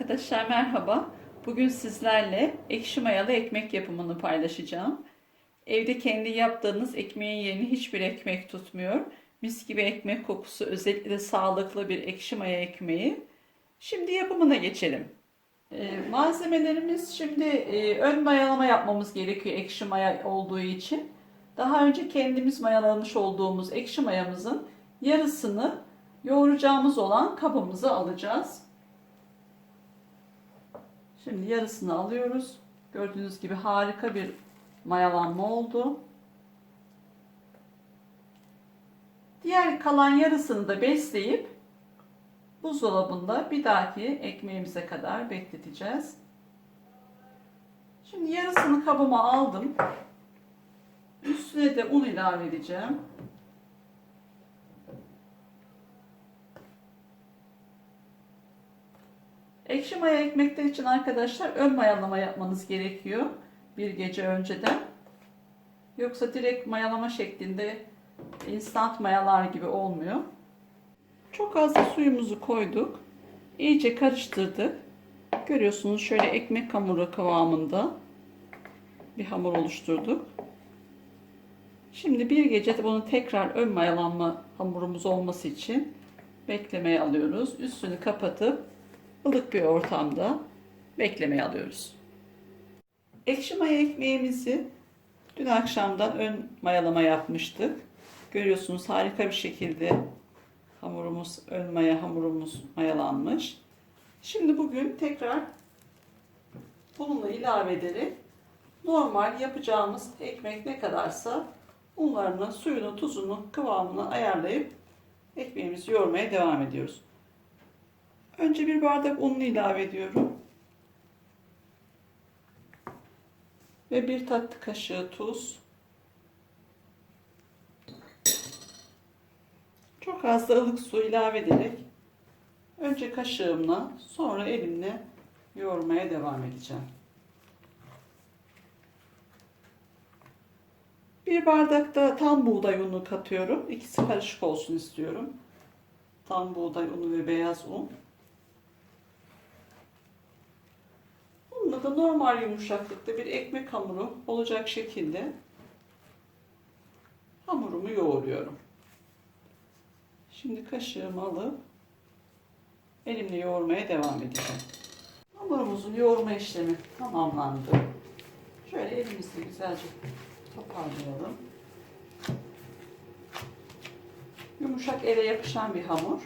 Arkadaşlar merhaba. Bugün sizlerle ekşi mayalı ekmek yapımını paylaşacağım. Evde kendi yaptığınız ekmeğin yerini hiçbir ekmek tutmuyor. Mis gibi ekmek kokusu özellikle sağlıklı bir ekşi maya ekmeği. Şimdi yapımına geçelim. Ee, malzemelerimiz şimdi e, ön mayalama yapmamız gerekiyor ekşi maya olduğu için. Daha önce kendimiz mayalamış olduğumuz ekşi mayamızın yarısını yoğuracağımız olan kabımıza alacağız. Şimdi yarısını alıyoruz. Gördüğünüz gibi harika bir mayalanma oldu. Diğer kalan yarısını da besleyip buzdolabında bir dahaki ekmeğimize kadar bekleteceğiz. Şimdi yarısını kabıma aldım. Üstüne de un ilave edeceğim. Ekşi maya ekmekler için arkadaşlar ön mayalama yapmanız gerekiyor bir gece önceden. Yoksa direkt mayalama şeklinde instant mayalar gibi olmuyor. Çok az da suyumuzu koyduk. İyice karıştırdık. Görüyorsunuz şöyle ekmek hamuru kıvamında bir hamur oluşturduk. Şimdi bir gece de bunu tekrar ön mayalanma hamurumuz olması için beklemeye alıyoruz. Üstünü kapatıp ılık bir ortamda beklemeye alıyoruz. Ekşi maya ekmeğimizi dün akşamdan ön mayalama yapmıştık. Görüyorsunuz harika bir şekilde hamurumuz, ön maya hamurumuz mayalanmış. Şimdi bugün tekrar bununla ilave ederek normal yapacağımız ekmek ne kadarsa unlarını, suyunu, tuzunu, kıvamını ayarlayıp ekmeğimizi yoğurmaya devam ediyoruz. Önce bir bardak ununu ilave ediyorum. Ve bir tatlı kaşığı tuz. Çok az da ılık su ilave ederek önce kaşığımla sonra elimle yoğurmaya devam edeceğim. Bir bardak da tam buğday unu katıyorum. İkisi karışık olsun istiyorum. Tam buğday unu ve beyaz un. Bununla normal yumuşaklıkta bir ekmek hamuru olacak şekilde hamurumu yoğuruyorum. Şimdi kaşığımı alıp elimle yoğurmaya devam edeceğim. Hamurumuzun yoğurma işlemi tamamlandı. Şöyle elimizle güzelce toparlayalım. Yumuşak ele yapışan bir hamur.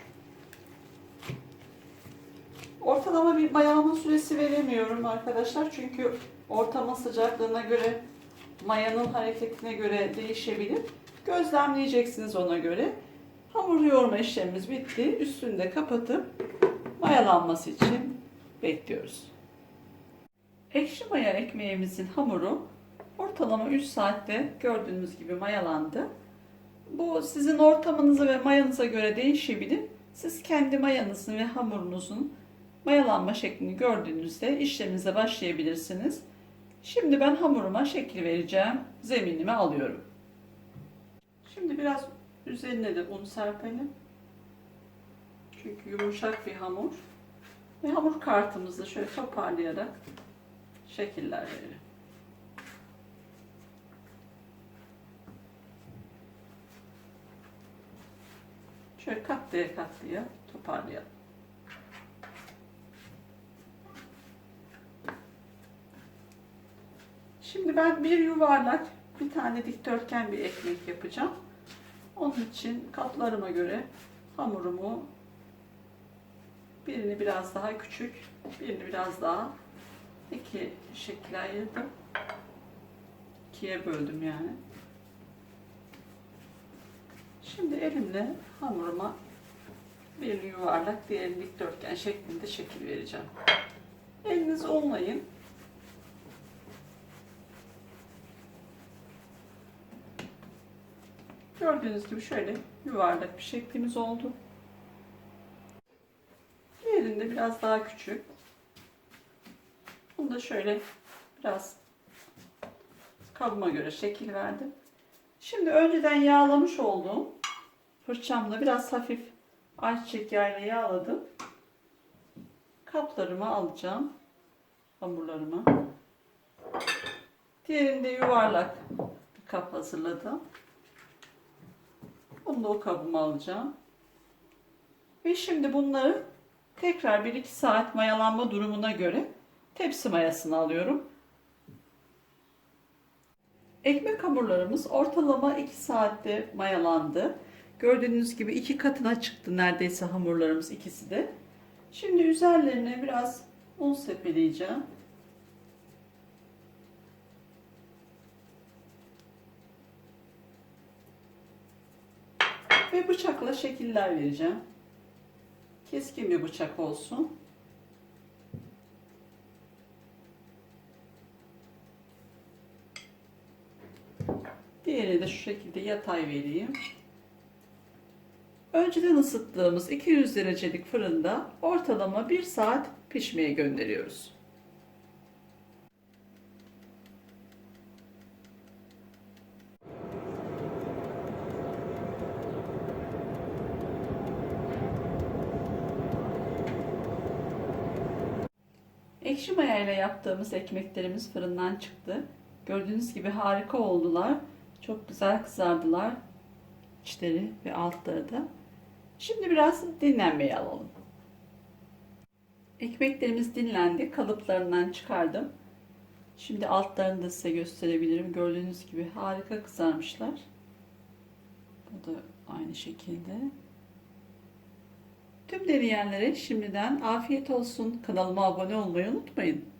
Ortalama bir mayalama süresi veremiyorum arkadaşlar. Çünkü ortamın sıcaklığına göre, mayanın hareketine göre değişebilir. Gözlemleyeceksiniz ona göre. Hamur yoğurma işlemimiz bitti. Üstünü de kapatıp mayalanması için bekliyoruz. Ekşi maya ekmeğimizin hamuru ortalama 3 saatte gördüğünüz gibi mayalandı. Bu sizin ortamınıza ve mayanıza göre değişebilir. Siz kendi mayanızın ve hamurunuzun mayalanma şeklini gördüğünüzde işleminize başlayabilirsiniz. Şimdi ben hamuruma şekil vereceğim. Zeminimi alıyorum. Şimdi biraz üzerine de un serpelim. Çünkü yumuşak bir hamur. Ve hamur kartımızı şöyle toparlayarak şekiller verelim. Şöyle katlıya katlıya toparlayalım. Şimdi ben bir yuvarlak, bir tane dikdörtgen bir ekmek yapacağım. Onun için katlarıma göre hamurumu birini biraz daha küçük, birini biraz daha iki şekilde ayırdım. İkiye böldüm yani. Şimdi elimle hamuruma birini yuvarlak, diğerini dikdörtgen şeklinde şekil vereceğim. Elinizi unlayın. Gördüğünüz gibi şöyle yuvarlak bir şeklimiz oldu. Diğerinde biraz daha küçük. Bunu da şöyle biraz kabıma göre şekil verdim. Şimdi önceden yağlamış olduğum fırçamla biraz hafif ayçiçek yağıyla yağladım. kaplarıma alacağım. Hamurlarımı. Diğerinde yuvarlak bir kap hazırladım. Bunu da o kabıma alacağım. Ve şimdi bunları tekrar 1-2 saat mayalanma durumuna göre tepsi mayasına alıyorum. Ekmek hamurlarımız ortalama 2 saatte mayalandı. Gördüğünüz gibi iki katına çıktı neredeyse hamurlarımız ikisi de. Şimdi üzerlerine biraz un sepeleyeceğim. Ve bıçakla şekiller vereceğim. Keskin bir bıçak olsun. Diğerini de şu şekilde yatay vereyim. Önceden ısıttığımız 200 derecelik fırında ortalama 1 saat pişmeye gönderiyoruz. Ekşi maya ile yaptığımız ekmeklerimiz fırından çıktı. Gördüğünüz gibi harika oldular. Çok güzel kızardılar. İçleri ve altları da. Şimdi biraz dinlenmeye alalım. Ekmeklerimiz dinlendi. Kalıplarından çıkardım. Şimdi altlarını da size gösterebilirim. Gördüğünüz gibi harika kızarmışlar. Bu da aynı şekilde. Tüm deneyenlere şimdiden afiyet olsun. Kanalıma abone olmayı unutmayın.